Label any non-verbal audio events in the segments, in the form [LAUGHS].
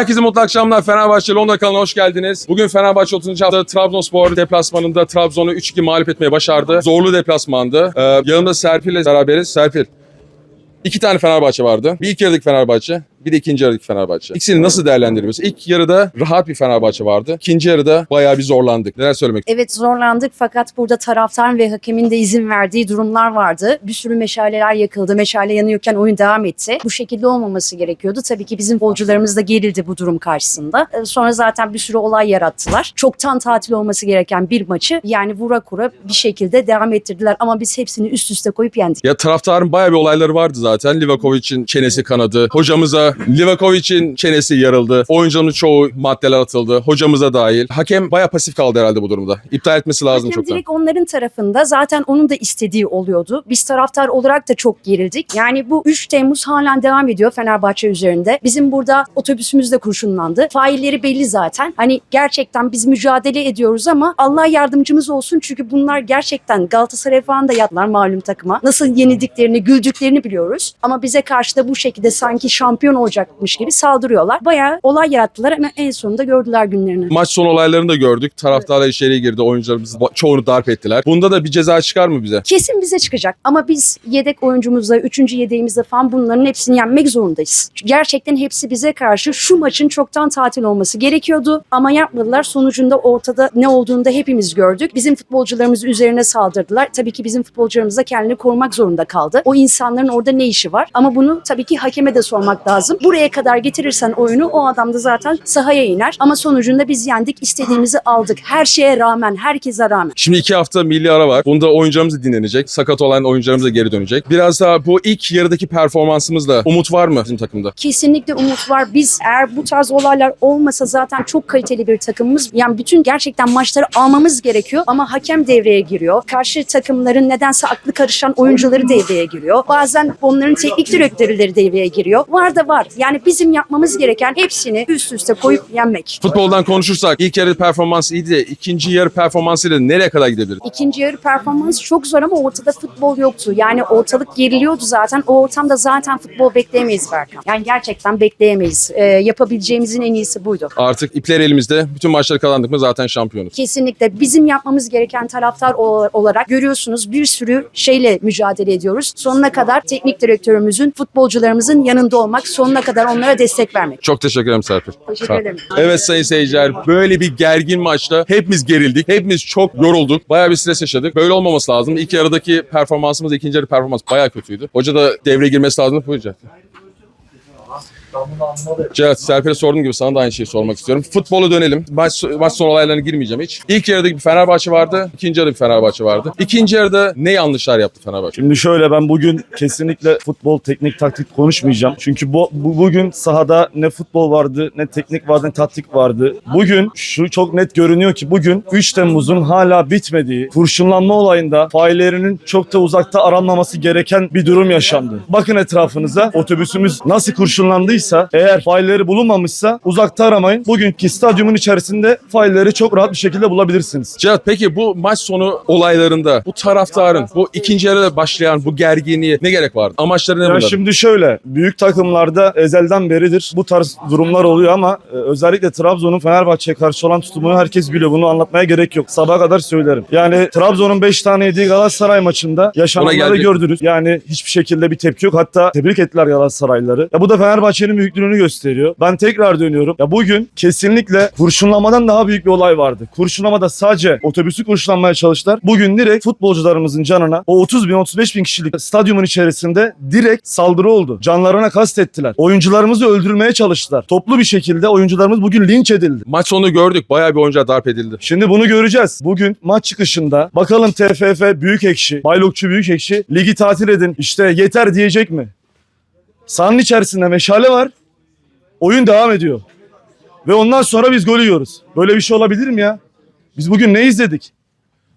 Herkese mutlu akşamlar. Fenerbahçe Londra kanalına hoş geldiniz. Bugün Fenerbahçe 30. hafta Trabzonspor deplasmanında Trabzon'u 3-2 mağlup etmeye başardı. Zorlu deplasmandı. Ee, yanımda Serpil ile beraberiz. Serpil. İki tane Fenerbahçe vardı. Bir ilk yarıdaki Fenerbahçe, bir de ikinci yarıdaki Fenerbahçe. İkisini nasıl değerlendiriyoruz? İlk yarıda rahat bir Fenerbahçe vardı. İkinci yarıda bayağı bir zorlandık. Neler söylemek Evet zorlandık fakat burada taraftar ve hakemin de izin verdiği durumlar vardı. Bir sürü meşaleler yakıldı. Meşale yanıyorken oyun devam etti. Bu şekilde olmaması gerekiyordu. Tabii ki bizim futbolcularımız da gerildi bu durum karşısında. Ee, Sonra zaten bir sürü olay yarattılar. Çoktan tatil olması gereken bir maçı yani vura kura bir şekilde devam ettirdiler. Ama biz hepsini üst üste koyup yendik. Ya taraftarın bayağı bir olayları vardı zaten. Livakovic'in çenesi kanadı. Hocamıza Livakovic'in çenesi yarıldı. Oyuncuların çoğu maddeler atıldı. Hocamıza dahil. Hakem bayağı pasif kaldı herhalde bu durumda. İptal etmesi lazım Hakem çoktan. direkt onların tarafında zaten onun da istediği oluyordu. Biz taraftar olarak da çok gerildik. Yani bu 3 Temmuz halen devam ediyor Fenerbahçe üzerinde. Bizim burada otobüsümüz de kurşunlandı. Failleri belli zaten. Hani gerçekten biz mücadele ediyoruz ama Allah yardımcımız olsun çünkü bunlar gerçekten Galatasaray falan da yatlar malum takıma. Nasıl yenildiklerini, güldüklerini biliyoruz. Ama bize karşı da bu şekilde sanki şampiyon olacakmış gibi saldırıyorlar. Bayağı olay yarattılar ama en sonunda gördüler günlerini. Maç son olaylarını da gördük. Taraftarlar içeriye girdi. Oyuncularımız ba- çoğunu darp ettiler. Bunda da bir ceza çıkar mı bize? Kesin bize çıkacak. Ama biz yedek oyuncumuzla, üçüncü yedeğimizle falan bunların hepsini yenmek zorundayız. Gerçekten hepsi bize karşı şu maçın çoktan tatil olması gerekiyordu. Ama yapmadılar. Sonucunda ortada ne olduğunu da hepimiz gördük. Bizim futbolcularımız üzerine saldırdılar. Tabii ki bizim futbolcularımız da kendini korumak zorunda kaldı. O insanların orada ne işi var? Ama bunu tabii ki hakeme de sormak lazım. Buraya kadar getirirsen oyunu o adam da zaten sahaya iner. Ama sonucunda biz yendik, istediğimizi aldık. Her şeye rağmen, herkese rağmen. Şimdi iki hafta milli ara var. Bunda oyuncularımız da dinlenecek. Sakat olan oyuncularımız da geri dönecek. Biraz daha bu ilk yarıdaki performansımızla umut var mı bizim takımda? Kesinlikle umut var. Biz eğer bu tarz olaylar olmasa zaten çok kaliteli bir takımımız. Yani bütün gerçekten maçları almamız gerekiyor ama hakem devreye giriyor. Karşı takımların nedense aklı karışan oyuncuları devreye giriyor. Bazen onların teknik direktörleri devreye giriyor. Var da var. Yani bizim yapmamız gereken hepsini üst üste koyup yenmek. Futboldan konuşursak ilk yarı performans iyiydi. ikinci yarı performansıyla nereye kadar gidebilir? İkinci yarı performans çok zor ama ortada futbol yoktu. Yani ortalık geriliyordu zaten. O ortamda zaten futbol bekleyemeyiz Berkan. Yani gerçekten bekleyemeyiz. Ee, yapabileceğimizin en iyisi buydu. Artık ipler elimizde. Bütün maçları kazandık mı zaten şampiyonuz. Kesinlikle bizim yapmamız gereken taraftar ol- olarak görüyorsunuz bir sürü şeyle mücadele ediyoruz. Sonuna kadar teknik direktörümüzün, futbolcularımızın yanında olmak, sonuna kadar onlara destek vermek. Çok teşekkür ederim Serpil. Teşekkür ederim. Evet sayın seyirciler böyle bir gergin maçta hepimiz gerildik. Hepimiz çok yorulduk. Bayağı bir stres yaşadık. Böyle olmaması lazım. İlk yarıdaki performansımız ikinci yarı performans bayağı kötüydü. Hoca da devreye girmesi lazım. Buyuracak. Cihat, Serpil'e sorduğum gibi sana da aynı şeyi sormak istiyorum. Futbola dönelim. Maç, maç son olaylarına girmeyeceğim hiç. İlk yarıda bir Fenerbahçe vardı. ikinci yarıda bir Fenerbahçe vardı. İkinci yarıda ne yanlışlar yaptı Fenerbahçe? Şimdi şöyle ben bugün kesinlikle futbol teknik taktik konuşmayacağım. Çünkü bu, bu bugün sahada ne futbol vardı, ne teknik vardı, ne taktik vardı. Bugün şu çok net görünüyor ki bugün 3 Temmuz'un hala bitmediği kurşunlanma olayında faillerinin çok da uzakta aranmaması gereken bir durum yaşandı. Bakın etrafınıza otobüsümüz nasıl kurşunlandıysa eğer failleri bulunmamışsa uzakta aramayın. Bugünkü stadyumun içerisinde failleri çok rahat bir şekilde bulabilirsiniz. Cihat peki bu maç sonu olaylarında bu taraftarın bu ikinci yarıda başlayan bu gerginliğe ne gerek vardı? Amaçları ne Ya bunların? şimdi şöyle büyük takımlarda ezelden beridir bu tarz durumlar oluyor ama e, özellikle Trabzon'un Fenerbahçe'ye karşı olan tutumunu herkes biliyor. Bunu anlatmaya gerek yok. Sabaha kadar söylerim. Yani Trabzon'un 5 tane yediği Galatasaray maçında yaşananları gelecek. gördünüz. Yani hiçbir şekilde bir tepki yok. Hatta tebrik ettiler Galatasaraylıları. Ya bu da Fenerbahçe'nin büyüklüğünü gösteriyor. Ben tekrar dönüyorum. Ya bugün kesinlikle kurşunlamadan daha büyük bir olay vardı. Kurşunlamada sadece otobüsü kurşunlanmaya çalıştılar. Bugün direkt futbolcularımızın canına o 30 bin 35 bin kişilik stadyumun içerisinde direkt saldırı oldu. Canlarına kastettiler. Oyuncularımızı öldürmeye çalıştılar. Toplu bir şekilde oyuncularımız bugün linç edildi. Maç sonunu gördük. Bayağı bir oyuncuya darp edildi. Şimdi bunu göreceğiz. Bugün maç çıkışında bakalım TFF Büyük Ekşi, Baylokçu Büyük Ekşi ligi tatil edin işte yeter diyecek mi? Sahanın içerisinde meşale var. Oyun devam ediyor. Ve ondan sonra biz gol yiyoruz. Böyle bir şey olabilir mi ya? Biz bugün ne izledik?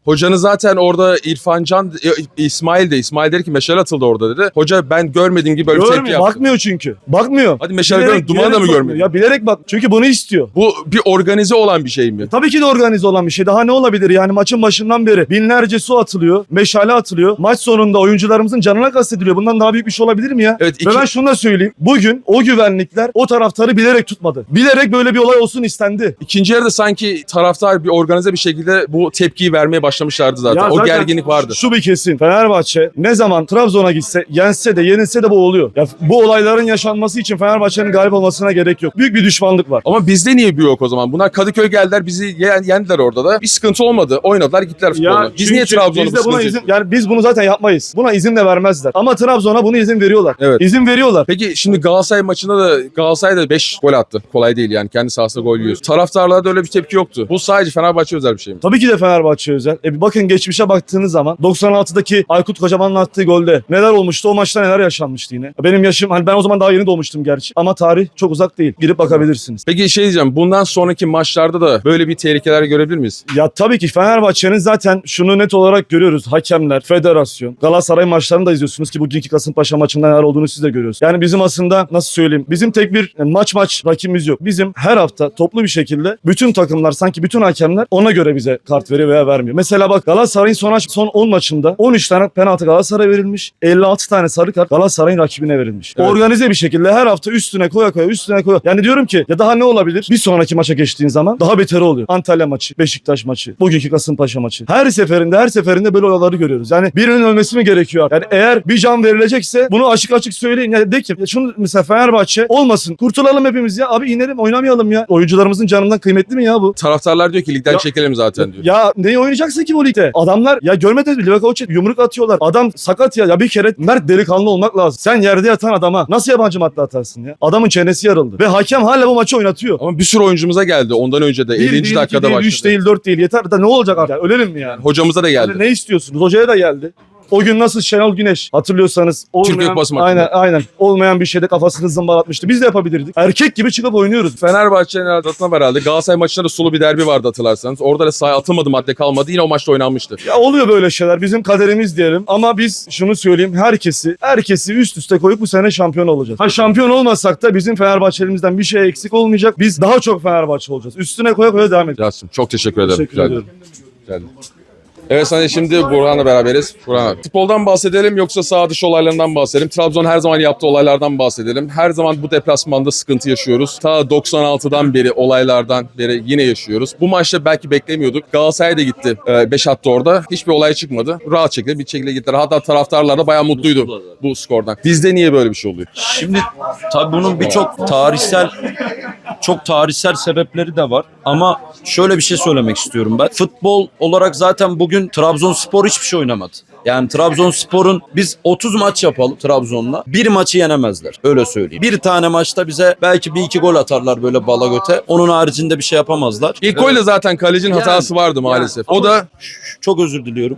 Hocanın zaten orada İrfan Can, e, İsmail de, İsmail dedi ki meşale atıldı orada dedi. Hoca ben görmediğim gibi böyle bir tepki Görmüyor, yaptı. bakmıyor çünkü. Bakmıyor. Hadi meşale görün, dumanı da mı bakmıyor. Ya bilerek bak. Çünkü bunu istiyor. Bu bir organize olan bir şey mi? Tabii ki de organize olan bir şey. Daha ne olabilir? Yani maçın başından beri binlerce su atılıyor, meşale atılıyor. Maç sonunda oyuncularımızın canına kastediliyor. Bundan daha büyük bir şey olabilir mi ya? Evet, iki- Ve ben şunu da söyleyeyim. Bugün o güvenlikler o taraftarı bilerek tutmadı. Bilerek böyle bir olay olsun istendi. İkinci yarıda sanki taraftar bir organize bir şekilde bu tepkiyi vermeye başlamışlardı zaten. Ya o zaten gerginlik vardı. Şu bir kesin. Fenerbahçe ne zaman Trabzon'a gitse, yense de yenilse de bu oluyor. Ya bu olayların yaşanması için Fenerbahçe'nin galip olmasına gerek yok. Büyük bir düşmanlık var. Ama bizde niye bir yok o zaman? Bunlar Kadıköy geldiler bizi yen- yendiler orada da. Bir sıkıntı olmadı. Oynadılar gittiler futboluna. Biz niye biz bu buna izin, yani biz bunu zaten yapmayız. Buna izin de vermezler. Ama Trabzon'a bunu izin veriyorlar. Evet. İzin veriyorlar. Peki şimdi Galatasaray maçında da Galatasaray da 5 gol attı. Kolay değil yani. Kendi sahasında gol yiyor. Taraftarlarda öyle bir tepki yoktu. Bu sadece Fenerbahçe özel bir şey mi? Tabii ki de Fenerbahçe özel. E bakın geçmişe baktığınız zaman 96'daki Aykut Kocaman'ın attığı golde neler olmuştu? O maçta neler yaşanmıştı yine? Benim yaşım hani ben o zaman daha yeni doğmuştum gerçi. Ama tarih çok uzak değil. Girip bakabilirsiniz. Peki şey diyeceğim. Bundan sonraki maçlarda da böyle bir tehlikeler görebilir miyiz? Ya tabii ki Fenerbahçe'nin zaten şunu net olarak görüyoruz. Hakemler, federasyon, Galatasaray maçlarını da izliyorsunuz ki bugünkü Kasımpaşa maçında neler olduğunu siz de görüyorsunuz. Yani bizim aslında nasıl söyleyeyim? Bizim tek bir yani maç maç rakibimiz yok. Bizim her hafta toplu bir şekilde bütün takımlar sanki bütün hakemler ona göre bize kart veriyor veya vermiyor. Mesela bak Galatasaray'ın son, son 10 maçında 13 tane penaltı Galatasaray'a verilmiş. 56 tane sarı kart Galatasaray'ın rakibine verilmiş. Evet. Organize bir şekilde her hafta üstüne koya koya üstüne koya. Yani diyorum ki ya daha ne olabilir? Bir sonraki maça geçtiğin zaman daha beteri oluyor. Antalya maçı, Beşiktaş maçı, bugünkü Kasımpaşa maçı. Her seferinde her seferinde böyle olayları görüyoruz. Yani birinin ölmesi mi gerekiyor? Yani eğer bir can verilecekse bunu açık açık söyleyin. Yani de ki şunu mesela Fenerbahçe olmasın. Kurtulalım hepimiz ya. Abi inelim oynamayalım ya. Oyuncularımızın canından kıymetli mi ya bu? Taraftarlar diyor ki ligden Ya- çekelim zaten diyor. Ya neyi oynayacaksın ki bu ligde? Adamlar ya görmediniz mi? Livakovic yumruk atıyorlar. Adam sakat ya. Ya bir kere mert delikanlı olmak lazım. Sen yerde yatan adama nasıl yabancı madde atarsın ya? Adamın çenesi yarıldı. Ve hakem hala bu maçı oynatıyor. Ama bir sürü oyuncumuza geldi. Ondan önce de 50. Bir değil, iki dakikada değil, başladı. üç değil, dört değil. Yeter de ne olacak artık? Ölelim mi yani? Hocamıza da geldi. Yani ne istiyorsunuz? Hocaya da geldi. O gün nasıl Şenol Güneş hatırlıyorsanız olmayan, maçında. aynen, aynen olmayan bir şeyde kafasını zımbalatmıştı. Biz de yapabilirdik. Erkek gibi çıkıp oynuyoruz. Fenerbahçe'nin adına herhalde. Galatasaray maçında da sulu bir derbi vardı hatırlarsanız. Orada da sahaya atılmadı madde kalmadı. Yine o maçta oynanmıştı. Ya oluyor böyle şeyler. Bizim kaderimiz diyelim. Ama biz şunu söyleyeyim. Herkesi, herkesi üst üste koyup bu sene şampiyon olacağız. Ha şampiyon olmasak da bizim Fenerbahçelerimizden bir şey eksik olmayacak. Biz daha çok Fenerbahçe olacağız. Üstüne koya koya devam edeceğiz. Rasim çok teşekkür ederim. Teşekkür ediyorum. Güzeldi. Evet hani şimdi Burhan'la beraberiz. Burhan. Futboldan bahsedelim yoksa sağ dışı olaylarından bahsedelim. Trabzon her zaman yaptığı olaylardan bahsedelim. Her zaman bu deplasmanda sıkıntı yaşıyoruz. Ta 96'dan beri olaylardan beri yine yaşıyoruz. Bu maçta belki beklemiyorduk. Galatasaray da gitti. 5 attı orada. Hiçbir olay çıkmadı. Rahat şekilde bir şekilde gittiler. Hatta taraftarlar da bayağı mutluydu bu skordan. Bizde niye böyle bir şey oluyor? Şimdi tabii bunun birçok tarihsel çok tarihsel sebepleri de var. Ama şöyle bir şey söylemek istiyorum ben. Futbol olarak zaten bugün Trabzonspor hiçbir şey oynamadı. Yani Trabzonspor'un biz 30 maç yapalım Trabzon'la. Bir maçı yenemezler. Öyle söyleyeyim. Bir tane maçta bize belki bir iki gol atarlar böyle bala göte. Onun haricinde bir şey yapamazlar. İlk golle zaten kalecinin Yani- hatası vardı maalesef. Yani o da çok özür diliyorum.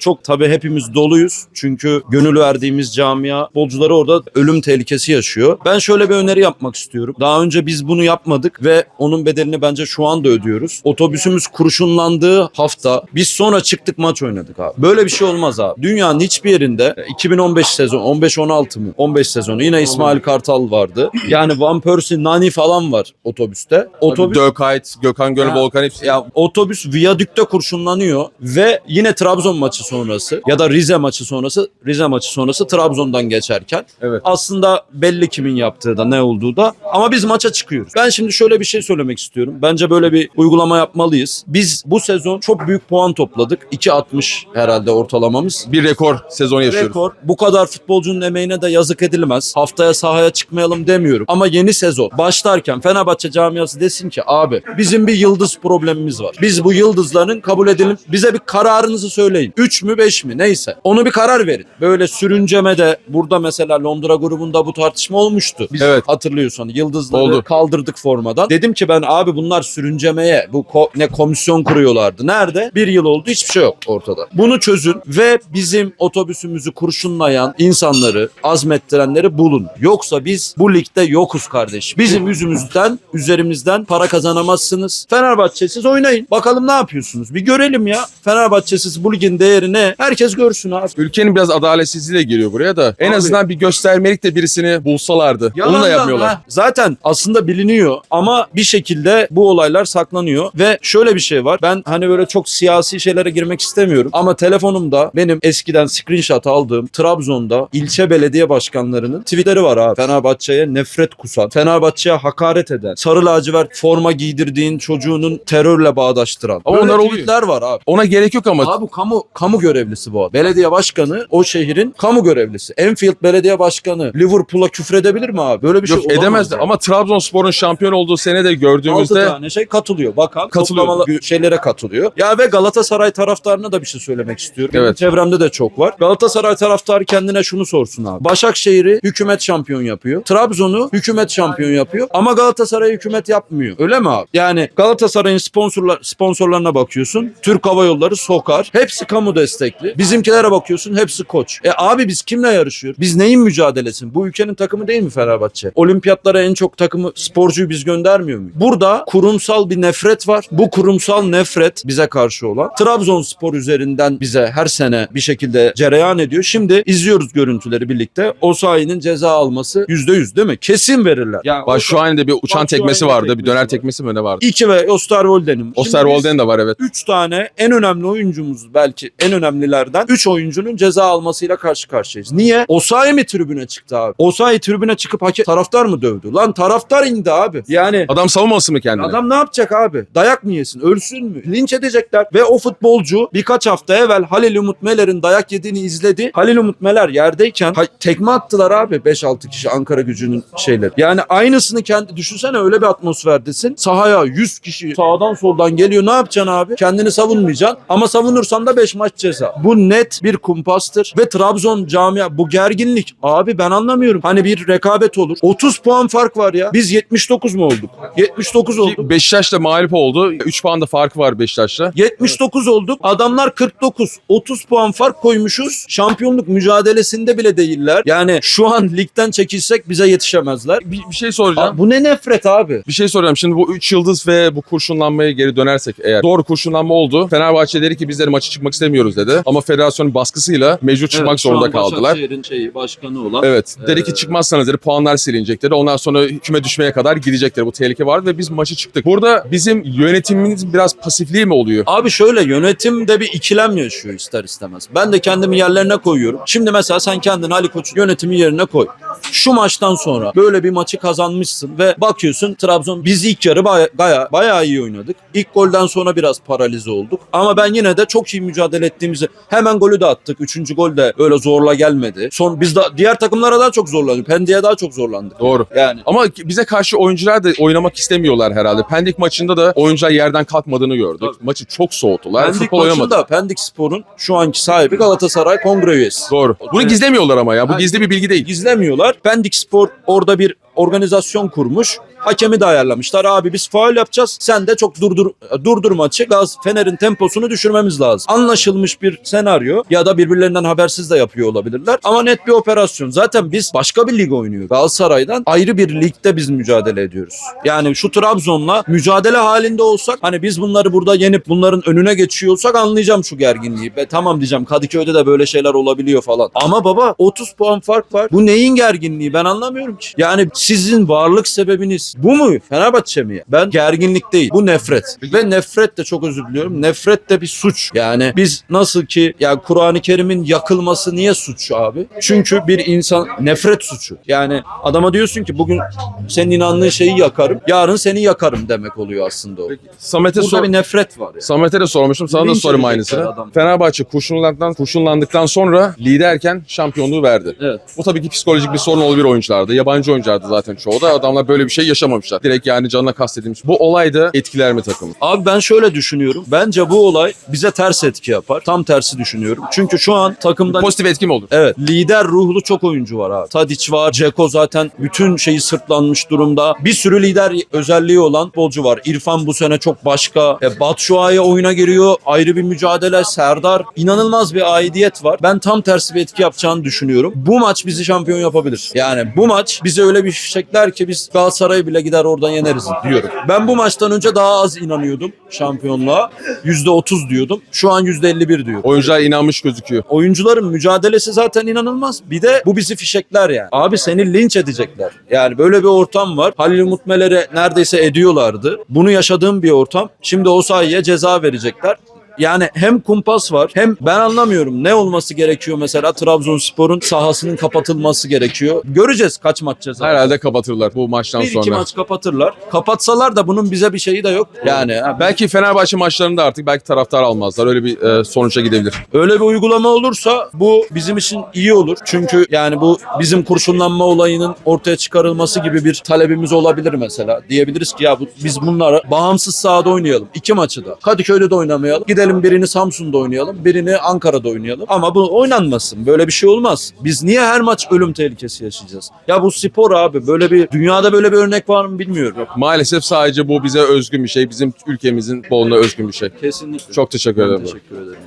Çok tabii hepimiz doluyuz. Çünkü gönül verdiğimiz camia futbolcuları orada ölüm tehlikesi yaşıyor. Ben şöyle bir öneri yapmak istiyorum. Daha önce biz bunu yapmadık ve onun bedelini bence şu anda ödüyoruz. Otobüsümüz kurşunlandığı hafta biz sonra çıktık maç oynadık abi. Böyle bir şey olmaz abi. Dünyanın hiçbir yerinde 2015 sezon 15-16 mı? 15 sezonu yine İsmail Kartal vardı. Yani Van Persie, Nani falan var otobüste. Otobüs Dökayt, Gökhan Gönül. Volkan hepsi. ya otobüs viyadükte kurşunlanıyor ve yine Trabzon maçı sonrası ya da Rize maçı sonrası Rize maçı sonrası Trabzon'dan geçerken Evet. aslında belli kimin yaptığı da ne olduğu da ama biz maça çıkıyoruz. Ben şimdi şöyle bir şey söylemek istiyorum. Bence böyle bir uygulama yapmalıyız. Biz bu sezon çok büyük puan topladık. 2.60 herhalde ortalamamız. Bir rekor sezonu yaşıyoruz. Rekor. Bu kadar futbolcunun emeğine de yazık edilmez. Haftaya sahaya çıkmayalım demiyorum. Ama yeni sezon başlarken Fenerbahçe camiası desin ki abi bizim bir yıldız problemimiz var. Biz bu yıldızların kabul edelim. Bize bir kararınızı söyleyin. 3 3 mü 5 mi neyse. Onu bir karar verin. Böyle sürüncemede burada mesela Londra grubunda bu tartışma olmuştu. Biz Evet. hatırlıyorsun yıldızları Oldu. kaldırdık formadan. Dedim ki ben abi bunlar sürüncemeye bu ko- ne komisyon kuruyorlardı. Nerede? Bir yıl oldu hiçbir şey yok ortada. Bunu çözün ve bizim otobüsümüzü kurşunlayan insanları azmettirenleri bulun. Yoksa biz bu ligde yokuz kardeş. Bizim yüzümüzden üzerimizden para kazanamazsınız. Fenerbahçesiz oynayın. Bakalım ne yapıyorsunuz? Bir görelim ya. Fenerbahçesiz bu ligin değeri ne? Herkes görsün abi. Ülkenin biraz adaletsizliği de geliyor buraya da. En Abi. azından bir göstermelik de birisini bulsalardı. Onu da Yalandan yapmıyorlar. ha. Zaten aslında biliniyor ama bir şekilde bu olaylar saklanıyor ve şöyle bir şey var. Ben hani böyle çok siyasi şeylere girmek istemiyorum ama telefonumda benim eskiden screenshot aldığım Trabzon'da ilçe belediye başkanlarının tweetleri var abi. Fenerbahçe'ye nefret kusan, Fenerbahçe'ye hakaret eden, sarı lacivert forma giydirdiğin çocuğunun terörle bağdaştıran. Ama Böyle onlar oluyor. tweetler var abi. Ona gerek yok ama. Abi bu kamu kamu görevlisi bu. adam. Belediye başkanı o şehrin kamu görevlisi. Enfield belediye başkanı Liverpool'a küfredebilir mi abi? Böyle bir şey Yok olamaz edemezdi ya. ama Trabzonspor'un şampiyon olduğu sene de 6 gördüğümüzde tane şey katılıyor. Bakan Katılıyor. şeylere katılıyor. Ya ve Galatasaray taraftarına da bir şey söylemek istiyorum. Benim Evet. çevremde de çok var. Galatasaray taraftarı kendine şunu sorsun abi. Başakşehir'i hükümet şampiyon yapıyor. Trabzon'u hükümet şampiyon yapıyor. Ama Galatasaray hükümet yapmıyor. Öyle mi abi? Yani Galatasaray'ın sponsorlar, sponsorlarına bakıyorsun. Türk Hava Yolları Sokar. Hepsi kamu destekli. Bizimkilere bakıyorsun. Hepsi koç. E abi biz kimle yarışıyoruz? Biz neyin mücadelesi? Bu ülkenin takımı değil mi Fenerbahçe? Olimpiyatlara en çok takımı sporcuyu biz göndermiyor muyuz? Burada kurumsal bir nefret var. Bu kurumsal nefret bize karşı olan Trabzonspor üzerinden bize her sene bir şekilde cereyan ediyor. Şimdi izliyoruz görüntüleri birlikte. Osayi'nin ceza alması %100 değil mi? Kesin verirler. Ya Bak şu de bir uçan tekmesi vardı. Bir tekmesi döner var. tekmesi mi ne vardı? İki ve Osterwolde'nin. Osterwolden de var evet. 3 tane en önemli oyuncumuz belki en önemlilerden 3 oyuncunun ceza almasıyla karşı karşıyayız. Niye? Osayi mi tribüne çıktı abi? Osayi tribüne çıkıp hake- taraftar mı dövdü? Lan taraftar indi abi. Yani Adam savunmasın mı kendini? Adam ne yapacak abi? Dayak mı yesin? Ölsün mü? Linç edecekler. Ve o futbolcu birkaç hafta evvel Halil Umut Meler'in dayak yediğini izledi. Halil Umut Meler yerdeyken ha- tekme attılar abi 5-6 kişi Ankara gücünün şeyleri. Yani aynısını kendi düşünsene öyle bir atmosferdesin. Sahaya 100 kişi sağdan soldan geliyor. Ne yapacaksın abi? Kendini savunmayacaksın. Ama savunursan da 5 maç ceza. Bu net bir kumpastır. Ve Trabzon camia bu gerginlik. Abi ben anlamıyorum. Hani bir rekabet olur. 30 puan fark var ya. Biz 79 mu olduk? 79 olduk. Beşiktaş da mağlup oldu. 3 puan da farkı var Beşiktaş'la. 79 olduk. Adamlar 49. 30 puan fark koymuşuz. Şampiyonluk mücadelesinde bile değiller. Yani şu an ligden çekilsek bize yetişemezler. Bir, bir şey soracağım. Abi bu ne nefret abi? Bir şey soracağım. Şimdi bu 3 yıldız ve bu kurşunlanmaya geri dönersek eğer. Doğru kurşunlanma oldu. Fenerbahçe dedi ki bizleri maçı çıkmak istemiyoruz dedi. Ama federasyonun baskısıyla mecbur çıkmak zorunda kaldılar. şeyi başkanı olan. Evet. Dedi ki Ee, çıkmazsanız dedi puanlar silinecek dedi. Ondan sonra hüküme düşmeye kadar gidecekler. Bu tehlike vardı ve biz maçı çıktık. Burada bizim yönetimimiz biraz pasifliği mi oluyor? Abi şöyle yönetim de bir ikilem yaşıyor ister istemez. Ben de kendimi yerlerine koyuyorum. Şimdi mesela sen kendini Ali Koç yönetimi yerine koy. Şu maçtan sonra böyle bir maçı kazanmışsın ve bakıyorsun Trabzon biz ilk yarı baya, baya, bayağı iyi oynadık. İlk golden sonra biraz paralize olduk. Ama ben yine de çok iyi mücadele ettiğimizi hemen golü de attık. Üçüncü gol de öyle zorla gelmedi. Son biz de diğer takımlara daha çok zorlandık. Pendik'e daha çok zorlandık. Doğru. Yani Ama bize karşı oyuncular da oynamak istemiyorlar herhalde. Pendik maçında da oyuncular yerden kalkmadığını gördük. Tabii. Maçı çok soğuttular. Pendik Futbol oynamadı. maçında Pendik Spor'un şu anki sahibi Galatasaray Kongre üyesi. Doğru. Bunu Evet. gizlemiyorlar ama ya. Bu Ha, gizli bir bilgi değil. Gizlemiyorlar. Pendik Spor orada bir organizasyon kurmuş. Hakemi de ayarlamışlar. Abi biz faul yapacağız. Sen de çok durdur durdur maçı. Gaz Fener'in temposunu düşürmemiz lazım. Anlaşılmış bir senaryo ya da birbirlerinden habersiz de yapıyor olabilirler. Ama net bir operasyon. Zaten biz başka bir lig oynuyoruz. Galatasaray'dan ayrı bir ligde biz mücadele ediyoruz. Yani şu Trabzon'la mücadele halinde olsak hani biz bunları burada yenip bunların önüne geçiyor olsak anlayacağım şu gerginliği. Ve tamam diyeceğim Kadıköy'de de böyle şeyler olabiliyor falan. Ama baba 30 puan fark var. Bu neyin gerginliği ben anlamıyorum ki. Yani sizin varlık sebebiniz bu mu? Fenerbahçe mi? Ben gerginlik değil. Bu nefret. Ve nefret de çok özür diliyorum. Nefret de bir suç. Yani biz nasıl ki yani Kur'an-ı Kerim'in yakılması niye suç abi? Çünkü bir insan nefret suçu. Yani adama diyorsun ki bugün senin inandığın şeyi yakarım. Yarın seni yakarım demek oluyor aslında o. Samet'e Burada sor. bir nefret var. ya. Samet'e de sormuştum. Sana da Linç sorayım edecekler aynısını. adam. Fenerbahçe kurşunlandıktan, kurşunlandıktan sonra liderken şampiyonluğu verdi. Evet. Bu tabii ki psikolojik bir sorun olabilir oyuncularda. Yabancı oyunculardı zaten çoğu da. Adamlar böyle bir şey yaşamamışlar. Direkt yani canına kastedilmiş. Bu olay da etkiler mi takımı? Abi ben şöyle düşünüyorum. Bence bu olay bize ters etki yapar. Tam tersi düşünüyorum. Çünkü şu an takımda Pozitif etki mi olur? Evet. Lider ruhlu çok oyuncu var abi. Tadic var. Ceko zaten bütün şeyi sırtlanmış durumda. Bir sürü lider özelliği olan futbolcu var. İrfan bu sene çok başka. E, Batshuayi oyuna giriyor. Ayrı bir mücadele. Serdar. inanılmaz bir aidiyet var. Ben tam tersi bir etki yapacağını düşünüyorum. Bu maç bizi şampiyon yapabilir. Yani bu maç bize öyle bir fişekler ki biz Galatasaray'ı bile gider oradan yeneriz diyorum. Ben bu maçtan önce daha az inanıyordum şampiyonluğa. %30 diyordum. Şu an %51 diyorum. Oyuncular inanmış gözüküyor. Oyuncuların mücadelesi zaten inanılmaz. Bir de bu bizi fişekler yani. Abi seni linç edecekler. Yani böyle bir ortam var. Halil Mutmeler'e neredeyse ediyorlardı. Bunu yaşadığım bir ortam. Şimdi o sayıya ceza verecekler. Yani hem kumpas var hem ben anlamıyorum ne olması gerekiyor mesela Trabzonspor'un sahasının kapatılması gerekiyor. Göreceğiz kaç maç ceza. Herhalde kapatırlar bu maçtan bir iki sonra. maç kapatırlar. Kapatsalar da bunun bize bir şeyi de yok. Yani ha, Belki Fenerbahçe maçlarında artık belki taraftar almazlar. Öyle bir e, sonuca gidebilir. Öyle bir uygulama olursa bu bizim için iyi olur. Çünkü yani bu bizim kurşunlanma olayının ortaya çıkarılması gibi bir talebimiz olabilir mesela. Diyebiliriz ki ya bu, biz bunlara bağımsız sahada oynayalım. İki maçı da. Kadıköy'de de oynamayalım. Gidelim birini Samsun'da oynayalım. Birini Ankara'da oynayalım. Ama bu oynanmasın. Böyle bir şey olmaz. Biz niye her maç ölüm tehlikesi yaşayacağız? Ya bu spor abi. Böyle bir dünyada böyle bir örnek var mı bilmiyorum. Maalesef sadece bu bize özgün bir şey. Bizim ülkemizin boluna özgün bir şey. Kesinlikle. Çok teşekkür Ben ederim. teşekkür ederim.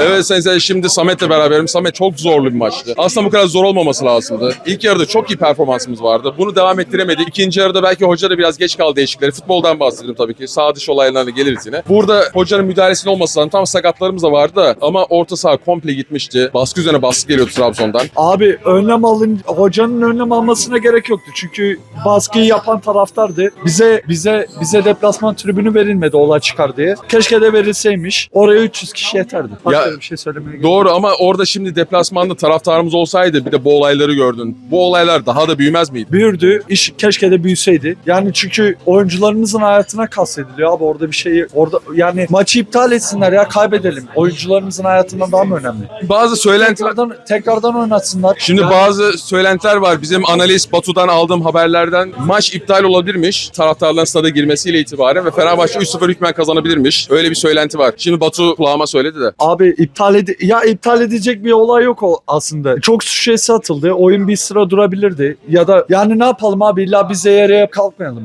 Evet sayın seyirciler, şimdi Samet'le beraberim. Samet çok zorlu bir maçtı. Aslında bu kadar zor olmaması lazımdı. İlk yarıda çok iyi performansımız vardı. Bunu devam ettiremedi. İkinci yarıda belki hoca da biraz geç kaldı değişikleri. Futboldan bahsedelim tabii ki. Sağ dış olaylarına geliriz yine. Burada hocanın müdahalesinin olması lazım. Tam sakatlarımız da vardı da ama orta saha komple gitmişti. Baskı üzerine baskı geliyordu Trabzon'dan. Abi önlem alın hocanın önlem almasına gerek yoktu. Çünkü baskıyı yapan taraftardı. Bize bize bize deplasman tribünü verilmedi olay çıkar diye. Keşke de verilseymiş. Oraya 300 kişi yeterdi. Başka Ya, bir şey söylemeye gerek. Doğru ama orada şimdi deplasmanda taraftarımız olsaydı bir de bu olayları gördün. Bu olaylar daha da büyümez miydi? büyürdü. İş keşke de büyüseydi. Yani çünkü oyuncularımızın hayatına kastediliyor abi orada bir şeyi orada yani maçı iptal etsinler ya kaybedelim. Oyuncularımızın hayatından daha mı önemli? Bazı söylentiler Tekrardan tekrardan oynatsınlar. Şimdi Yani- bazı söylentiler var. Bizim analist Batu'dan aldığım haberlerden maç iptal olabilirmiş. Taraftarların stada girmesiyle itibaren ve Fenerbahçe 3-0 hükmen kazanabilirmiş. Öyle bir söylenti var. Şimdi Batu kulağıma söyledi de. Abi iptal ed ya iptal edecek bir olay yok aslında. Çok şişesi atıldı. Oyun bir sıra durabilirdi. Ya da yani ne yapalım abi illa biz yere kalkmayalım?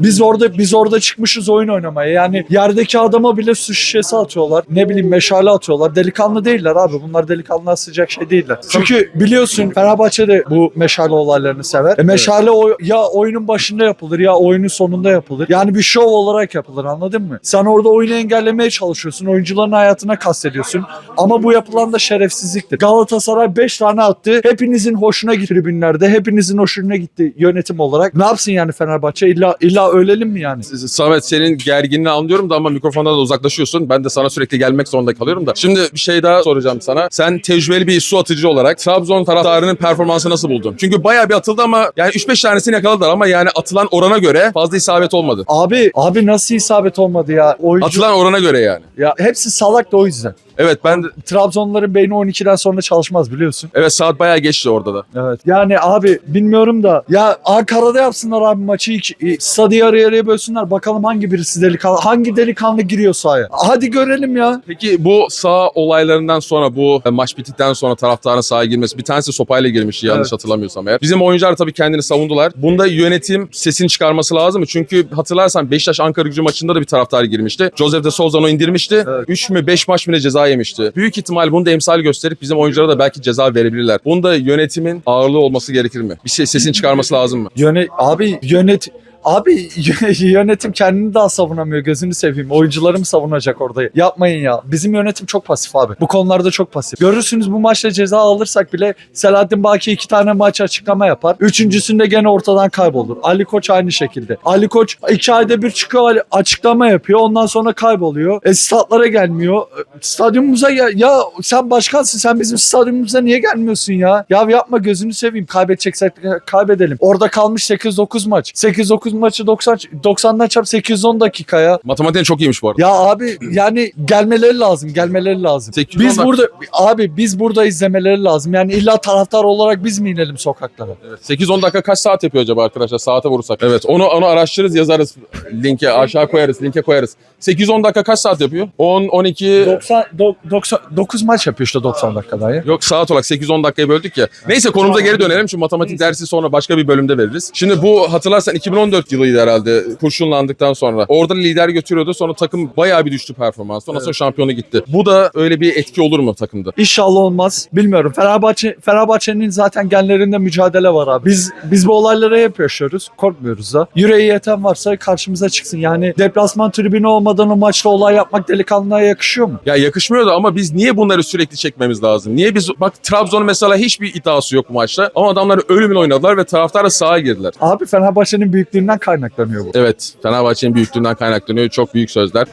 Biz orada biz orada çıkmışız oyun oynamaya. Yani yerdeki adama bile su şişesi atıyorlar. Ne bileyim meşale atıyorlar. Delikanlı değiller abi. Bunlar delikanlığa sıcak şey değiller. Çünkü biliyorsun Fenerbahçe de bu meşale olaylarını sever. E meşale o, ya oyunun başında yapılır ya oyunun sonunda yapılır. Yani bir şov olarak yapılır anladın mı? Sen orada oyunu engellemeye çalışıyorsun. Oyuncuların hayatına kastediyorsun. Ama bu yapılan da şerefsizliktir. Galatasaray 5 tane attı. Hepinizin hoşuna gitti tribünlerde. Hepinizin hoşuna gitti yönetim olarak. Ne yapsın yani Fenerbahçe? İlla, illa ölelim mi yani? Samet senin gerginliğini anlıyorum da ama mikrofondan da uzaklaşıyorsun. Ben de sana sürekli gelmek zorunda kalıyorum da. Şimdi bir şey daha soracağım sana. Sen tecrübeli bir su atıcı olarak Trabzon taraftarının performansı nasıl buldun? Çünkü bayağı bir atıldı ama yani 3-5 tanesini yakaladılar ama yani atılan orana göre fazla isabet olmadı. Abi abi nasıl isabet olmadı ya? Oyuncu Atılan orana göre yani. ya hepsi salak da o yüzden. Evet ben de, Trabzonların beyni 12'den sonra çalışmaz biliyorsun. evet saat bayağı geçti orada da. Evet. Yani abi bilmiyorum da ya Ankara'da yapsınlar abi maçı iki, stadı yarı yarıya bölsünler. Bakalım hangi birisi delikanlı hangi delikanlı giriyor sahaya. Hadi görelim ya. Peki bu sağ olaylarından sonra bu e, maç bittikten sonra taraftarın sahaya girmesi bir tanesi sopayla girmişti yanlış Evet. hatırlamıyorsam eğer. Bizim oyuncular tabii kendini savundular. Bunda yönetim sesini çıkarması lazım mı? Çünkü hatırlarsan Beşiktaş Ankara gücü maçında da bir taraftar girmişti. Joseph de Souza'nı indirmişti. Evet. 3 mü 5 maç mı ne ceza yemişti. Büyük ihtimal bunu da emsal gösterip bizim oyunculara da belki ceza verebilirler. Bunda yönetimin ağırlığı olması gerekir mi? Bir şey sesini çıkarması lazım mı? Yöne abi yönet Abi [LAUGHS] yönetim kendini daha savunamıyor gözünü seveyim. Oyuncularım savunacak orada. Yapmayın ya. Bizim yönetim çok pasif abi. Bu konularda çok pasif. Görürsünüz bu maçta ceza alırsak bile Selahattin Baki iki tane maç açıklama yapar. Üçüncüsünde gene ortadan kaybolur. Ali Koç aynı şekilde. Ali Koç iki ayda bir çıkıyor açıklama yapıyor. Ondan sonra kayboluyor. E statlara gelmiyor. E, Stadyumumuza ya, ya sen başkansın sen bizim stadyumumuza niye gelmiyorsun ya? Ya yapma gözünü seveyim. Kaybedeceksek kaybedelim. Orada kalmış 8-9 maç. 8-9 9 maçı 90 90'dan çarp 810 dakika ya. Matematiğin çok iyiymiş bu arada. Ya abi yani gelmeleri lazım, gelmeleri lazım. 810 Biz dakika. burada abi biz burada izlemeleri lazım. Yani illa taraftar olarak biz mi inelim sokaklara? Evet. 8-10 dakika kaç saat yapıyor acaba arkadaşlar? Saate vurursak. Evet onu onu araştırırız yazarız. Linke aşağı koyarız. Linke koyarız. 8-10 dakika kaç saat yapıyor? 10 12 90 90 9 maç yapıyor işte 90 dakikada ya. Yok saat olarak 8-10 dakikayı böldük ya. Neyse konumuza geri dönelim. Şu matematik dersi sonra başka bir bölümde veririz. Şimdi bu hatırlarsan 2014 yılıydı herhalde kurşunlandıktan sonra. Orada lider götürüyordu. Sonra takım bayağı bir düştü performans. Ondan sonra şampiyonu gitti. Bu da öyle bir etki olur mu takımda? İnşallah olmaz. Bilmiyorum. Fenerbahçe Fenerbahçe'nin zaten genlerinde mücadele var abi. Biz biz bu olayları hep yaşıyoruz. Korkmuyoruz da. Yüreği yeten varsa karşımıza çıksın. Yani deplasman tribünü olmadan o maçta olay yapmak delikanlıya yakışıyor mu? Ya yakışmıyordu ama biz niye bunları sürekli çekmemiz lazım? Niye biz bak Trabzon mesela hiçbir iddiası yok bu maçta ama adamlar ölümün oynadılar ve taraftar da sahaya girdiler. Abi Fenerbahçe'nin büyüklüğünden kaynaklanıyor bu. Evet, Fenerbahçe'nin büyüklüğünden kaynaklanıyor. Çok büyük sözler.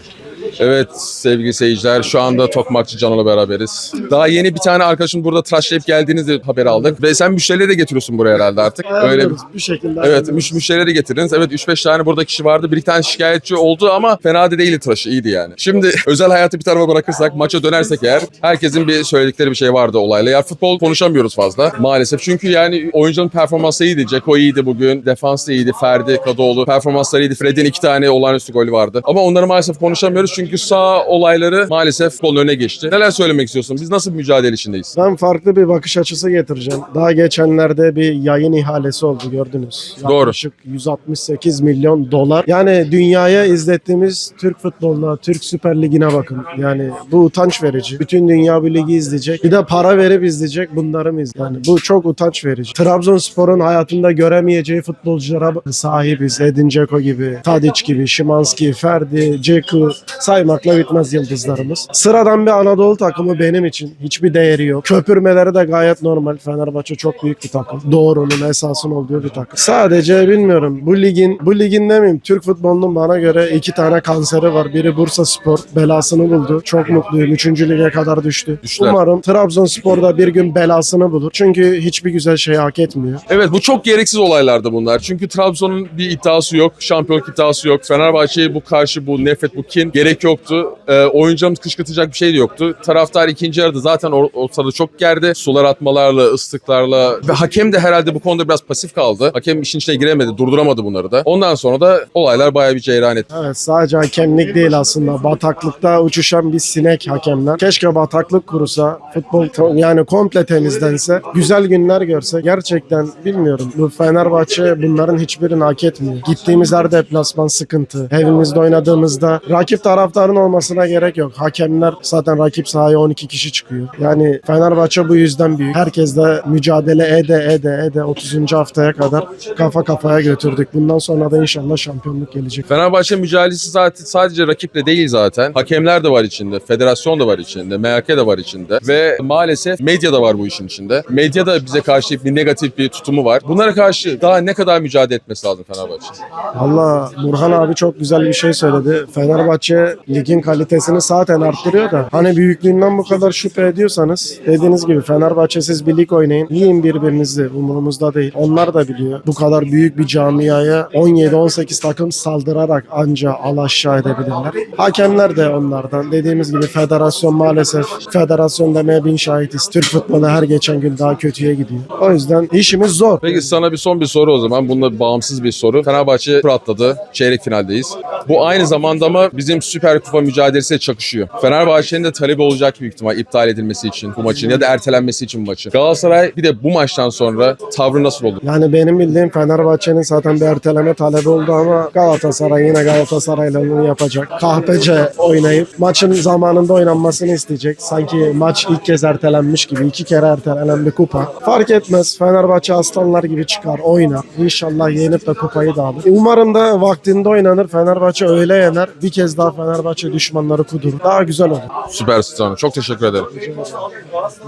Evet sevgili seyirciler şu anda Tokmakçı Can'la beraberiz. Daha yeni bir tane arkadaşım burada tıraşlayıp geldiğinizi haber aldık. Ve sen müşterileri de getiriyorsun buraya herhalde artık. Öyle bir... Bir şekilde. Evet müş müşterileri getirdiniz. Evet 3-5 tane burada kişi vardı. Bir iki tane şikayetçi oldu ama fena da değildi tıraşı iyiydi yani. Şimdi [LAUGHS] özel hayatı bir tarafa bırakırsak maça dönersek eğer herkesin bir söyledikleri bir şey vardı olayla. Ya futbol konuşamıyoruz fazla maalesef. Çünkü yani oyuncunun performansı iyiydi. Ceko iyiydi bugün. Defans iyiydi. Ferdi, Kadıoğlu performansları iyiydi. Fred'in iki tane olağanüstü golü vardı. Ama onları maalesef konuşamıyoruz çünkü sağ olayları maalesef futbolun önüne geçti. Neler söylemek istiyorsun? Biz nasıl bir mücadele içindeyiz? Ben farklı bir bakış açısı getireceğim. Daha geçenlerde bir yayın ihalesi oldu gördünüz. Doğru. Yaklaşık 168 milyon dolar. Yani dünyaya izlettiğimiz Türk futboluna, Türk Süper Ligi'ne bakın. Yani bu utanç verici. Bütün dünya bu ligi izleyecek. Bir de para verip izleyecek bunları mı izleyecek? Yani bu çok utanç verici. Trabzonspor'un hayatında göremeyeceği futbolculara sahibiz. Edin Dzeko gibi, Tadic gibi, Şimanski, Ferdi, Ceku saymakla bitmez yıldızlarımız. Sıradan bir Anadolu takımı benim için hiçbir değeri yok. Köpürmeleri de gayet normal. Fenerbahçe çok büyük bir takım. Doğrunun esasın olduğu bir takım. Sadece bilmiyorum bu ligin bu ligin demeyeyim Türk futbolunun bana göre iki tane kanseri var. Biri Bursa Spor belasını buldu. Çok mutluyum. Üçüncü lige kadar düştü. Düştüler. Umarım Trabzonspor da bir gün belasını bulur. Çünkü hiçbir güzel şey hak etmiyor. Evet bu çok gereksiz olaylardı bunlar. Çünkü Trabzon'un bir iddiası yok. Şampiyonluk iddiası yok. Fenerbahçe'ye bu karşı bu nefret, bu kin gerek yoktu. Ee, oyuncumuz kışkırtacak bir şey de yoktu. Taraftar ikinci yarıda zaten or- ortada çok gerdi. Sular atmalarla, ıslıklarla ve hakem de herhalde bu konuda biraz pasif kaldı. Hakem işin içine giremedi, durduramadı bunları da. Ondan sonra da olaylar bayağı bir ceyran etti. Evet sadece hakemlik değil aslında. Bataklıkta uçuşan bir sinek hakemler. Keşke bataklık kurusa, futbol te- yani komple temizlense, güzel günler görse. Gerçekten bilmiyorum. Bu Fenerbahçe bunların hiçbirini hak etmiyor. Gittiğimiz her deplasman sıkıntı. Evimizde oynadığımızda rakip taraftarın olmasına gerek yok. Hakemler zaten rakip sahaya 12 kişi çıkıyor. Yani Fenerbahçe bu yüzden büyük. Herkesle mücadele ede ede ede 30. haftaya kadar kafa kafaya götürdük. Bundan sonra da inşallah şampiyonluk gelecek. Fenerbahçe mücadelesi zaten sadece rakiple değil zaten. Hakemler de var içinde, federasyon da var içinde, MHK de var içinde ve maalesef medya da var bu işin içinde. Medya da bize karşı bir negatif bir tutumu var. Bunlara karşı daha ne kadar mücadele etmesi lazım Fenerbahçe? Valla Burhan abi çok güzel bir şey söyledi. Fenerbahçe ligin kalitesini zaten arttırıyor da hani büyüklüğünden bu kadar şüphe ediyorsanız dediğiniz gibi Fenerbahçesiz bir lig oynayın. Yiyin birbirinizi umurumuzda değil. Onlar da biliyor. Bu kadar büyük bir camiaya 17-18 takım saldırarak anca alaşağı edebilirler. Hakemler de onlardan. Dediğimiz gibi federasyon maalesef federasyon demeye bin şahitiz. Türk futbolu her geçen gün daha kötüye gidiyor. O yüzden işimiz zor. Peki sana bir son bir soru o zaman. Bununla bağımsız bir soru. Fenerbahçe tur atladı. Çeyrek finaldeyiz. Bu aynı zamanda ama bizim Süper Kupa mücadelesiyle çakışıyor. Fenerbahçe'nin de talebi olacak büyük ihtimal iptal edilmesi için bu maçın ya da ertelenmesi için bu maçın. Galatasaray bir de bu maçtan sonra tavrı nasıl olur? Yani benim bildiğim Fenerbahçe'nin zaten bir erteleme talebi oldu ama Galatasaray yine Galatasaray'la bunu yapacak. Kahpece oynayıp maçın zamanında oynanmasını isteyecek. Sanki maç ilk kez ertelenmiş gibi iki kere ertelenen bir kupa. Fark etmez. Fenerbahçe aslanlar gibi çıkar, oynar. İnşallah yenip de kupayı da alır. Umarım da vaktinde oynanır. Fenerbahçe öyle yener. Bir kez daha Fenerbahçe düşmanları kudurur. Daha güzel olur. Süperstar. Çok teşekkür ederim.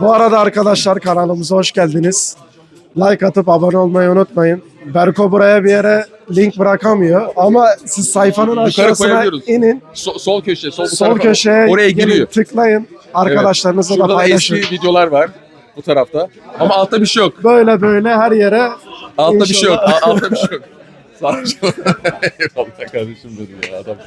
Bu arada arkadaşlar kanalımıza hoş geldiniz. Like atıp abone olmayı unutmayın. Berko buraya bir yere link bırakamıyor ama siz sayfanın aşağısına koyabiliyoruz. inin. So- sol köşe, sol, bu Sol tarafa. köşeye oraya gelin, giriyor. tıklayın. Arkadaşlarınızla Şurada da da paylaşın. eski videolar var bu tarafta. Ama altta bir şey yok. Böyle böyle her yere Altta bir şey yok. Al- Altta bir şey yok. [LAUGHS] Sağ [LAUGHS] ol. Eyvallah kardeşim benim ya adam.